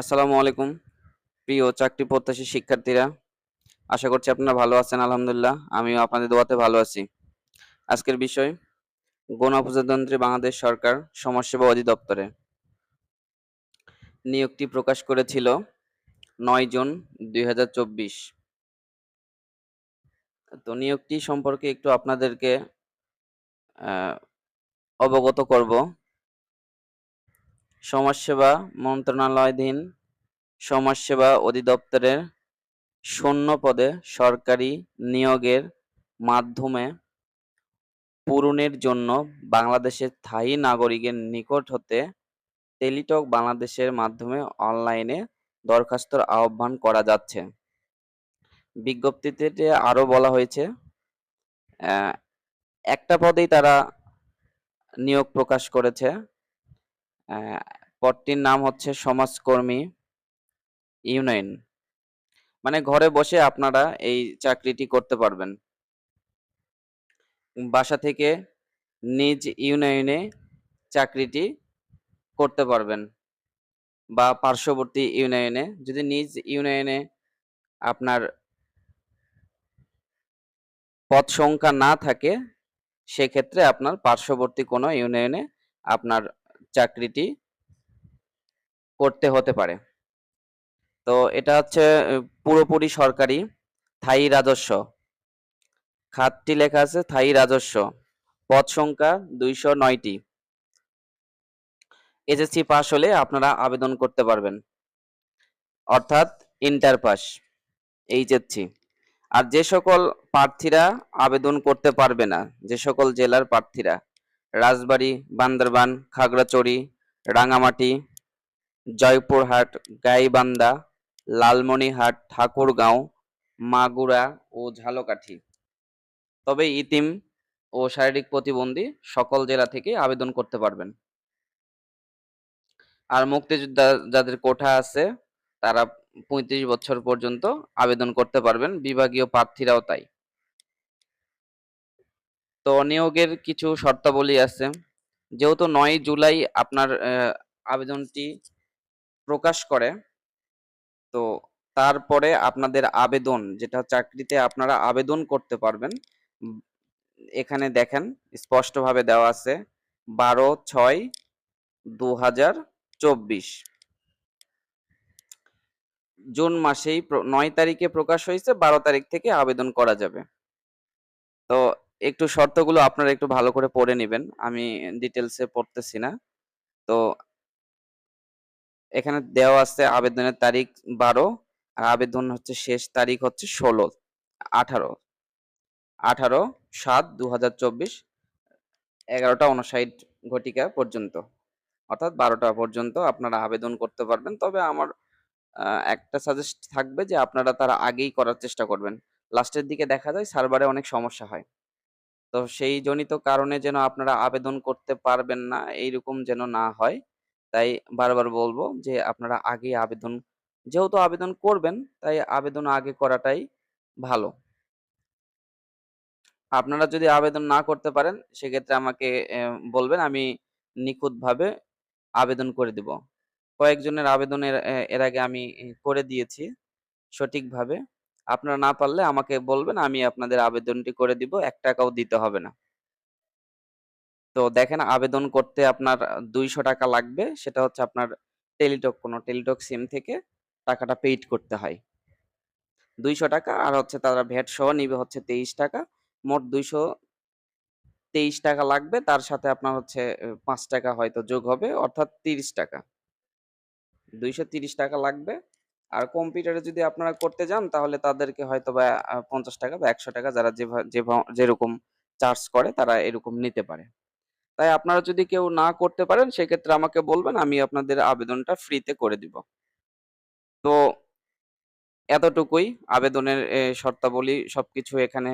আসসালামু আলাইকুম, প্রিয় চাকরি প্রত্যাশী শিক্ষার্থীরা। আশা করছি আপনারা ভালো আছেন, আলহামদুলিল্লাহ। আমিও আপনাদের দোয়াতে ভালো আছি। আজকের বিষয় গণপ্রজাতন্ত্রী বাংলাদেশ সরকার সমাজসেবা অধিদপ্তরে। নিয়োগটি প্রকাশ করেছিল নয় জুন দুই হাজার চব্বিশ। তো নিয়োগটি সম্পর্কে একটু আপনাদেরকে অবগত করব। সমাজসেবা মন্ত্রণালয়াধীন সমাজসেবা অধিদপ্তরের শূন্য পদে সরকারি নিয়োগের মাধ্যমে পূরণের জন্য বাংলাদেশের স্থায়ী নাগরিকের নিকট হতে টেলিটক বাংলাদেশের মাধ্যমে অনলাইনে দরখাস্তর আহ্বান করা যাচ্ছে। বিজ্ঞপ্তিতে আরও বলা হয়েছে একটা পদেই তারা নিয়োগ প্রকাশ করেছে। পদটির নাম হচ্ছে সমাজকর্মী ইউনিয়ন। মানে ঘরে বসে আপনারা এই চাকরিটি করতে পারবেন। বাসা থেকে নিজ ইউনিয়নে চাকরিটি করতে পারবেন বা পার্শ্ববর্তী ইউনিয়নে। যদি নিজ ইউনিয়নে আপনার পদ সংখ্যা না থাকে, সেক্ষেত্রে আপনার পার্শ্ববর্তী কোনো ইউনিয়নে আপনার চাকরিটি করতে হতে পারে। তো এটা হচ্ছে পুরোপুরি সরকারি, স্থায়ী রাজস্ব। খাতটি লেখা আছে, স্থায়ী রাজস্ব। পদ সংখ্যা দুইশো নয়টি। এসএসসি পাস হলে আপনারা আবেদন করতে পারবেন। অর্থাৎ ইন্টার পাস এইচএসসি। আর যে সকল প্রার্থীরা আবেদন করতে পারবে না, যে সকল জেলার প্রার্থীরা, রাজবাড়ী, বান্দরবান খাগড়াচড়ি রাঙামাটি জয়পুরহাট, গাইবান্ধা, লালমনিরহাট, ঠাকুরগাঁও, মাগুরা ও ঝালকাঠি। তবে ইতিম ও শারীরিক প্রতিবন্ধী সকল জেলা থেকে আবেদন করতে পারবেন। আর মুক্তিযোদ্ধা যাদের কোঠা আছে, তারা পঁয়ত্রিশ বছর পর্যন্ত আবেদন করতে পারবেন, বিভাগীয় প্রার্থীরাও তাই। তো নিয়োগের কিছু শর্তাবলী আছে। যেহেতু নয় জুলাই আপনার আবেদনটি প্রকাশ করে। তো তারপরে আপনাদের আবেদন, যেটা চাকরিতে আপনারা আবেদন করতে পারবেন, এখানে দেখেন, স্পষ্টভাবে দেওয়া আছে, বারো ছয় দু জুন মাসেই নয় তারিখে প্রকাশ হয়েছে, বারো তারিখ থেকে আবেদন করা যাবে। তো একটু শর্তগুলো আপনারা একটু ভালো করে পড়ে নেবেন, আমি ডিটেলসে পড়তেছি না। তো এখানে দেওয়া আছে আবেদনের তারিখ বারো, আর আবেদন হচ্ছে শেষ তারিখ হচ্ছে ষোলো, আঠারো। আঠারো সাত দু হাজার চব্বিশ, এগারোটা উনষাট ঘটিকা পর্যন্ত। অর্থাৎ বারোটা পর্যন্ত আপনারা আবেদন করতে পারবেন। তবে আমার একটা সাজেস্ট থাকবে যে আপনারা তার আগেই করার চেষ্টা করবেন। লাস্টের দিকে দেখা যায় সার্ভারে অনেক সমস্যা হয়। তো সেই জনিত কারণে যেন আপনারা আবেদন করতে পারবেন না, এইরকম যেন না হয় তাই বারবার বলব যে, আপনারা আগে আবেদন, যেহেতু আবেদন করবেন, তাই আবেদন আগে করাটাই ভালো। আপনারা যদি আবেদন না করতে পারেন, সেক্ষেত্রে আমাকে বলবেন, আমি নিখুঁতভাবে আবেদন করে দিব। কয়েকজনের আবেদনের এর আগে আমি করে দিয়েছি সঠিকভাবে। আপনারা না পারলে আমাকে বলবেন, আমি আপনাদের আবেদনটি করে দিব, এক টাকাও দিতে হবে না। তো দেখেন আবেদন করতে আপনার দুইশো টাকা লাগবে, সেটা হচ্ছে আপনার টেলিটক কোনো টেলিটক সিম থেকে টাকাটা পেইড করতে হয়। দুইশো টাকা আর হচ্ছে তারা ভ্যাট সহ নিবে হচ্ছে তেইশ টাকা। মোট দুইশো তেইশ টাকা লাগবে, তার সাথে আপনার হচ্ছে পাঁচ টাকা হয়তো যোগ হবে, অর্থাৎ তিরিশ টাকা। দুইশো তিরিশ টাকা লাগবে। আর কম্পিউটারে যদি আপনারা করতে যান, তাহলে তাদেরকে হয়তো বা পঞ্চাশ টাকা বা একশো টাকা যারা যেভা- যেরকম চার্জ করে, তারা এরকম নিতে পারে। তাই আপনারা যদি কেউ না করতে পারেন, সেক্ষেত্রে আমাকে বলবেন, আমি আপনাদের আবেদনটা ফ্রিতে করে দিব। তো এতটুকুই আবেদনের শর্তাবলী সবকিছু এখানে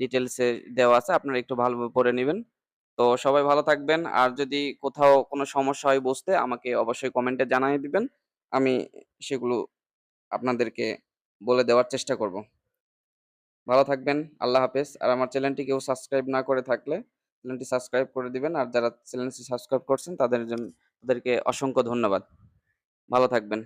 ডিটেলসে দেওয়া আছে, আপনারা একটু ভালোভাবে পড়ে নেবেন। তো সবাই ভালো থাকবেন, আর যদি কোথাও কোনো সমস্যা হয় বুঝতে আমাকে অবশ্যই কমেন্টে জানিয়ে দিবেন, আমি সেগুলো আপনাদেরকে বলে দেওয়ার চেষ্টা করব। ভালো থাকবেন, আল্লাহ হাফেজ, আর আমার চ্যানেলটি কেউ সাবস্ক্রাইব না করে থাকলে চ্যানেলটি সাবস্ক্রাইব করে দিবেন। আর যারা চ্যানেলটি সাবস্ক্রাইব করছেন, তাদের জন্য, তাদেরকে অসংখ্য ধন্যবাদ। ভালো থাকবেন।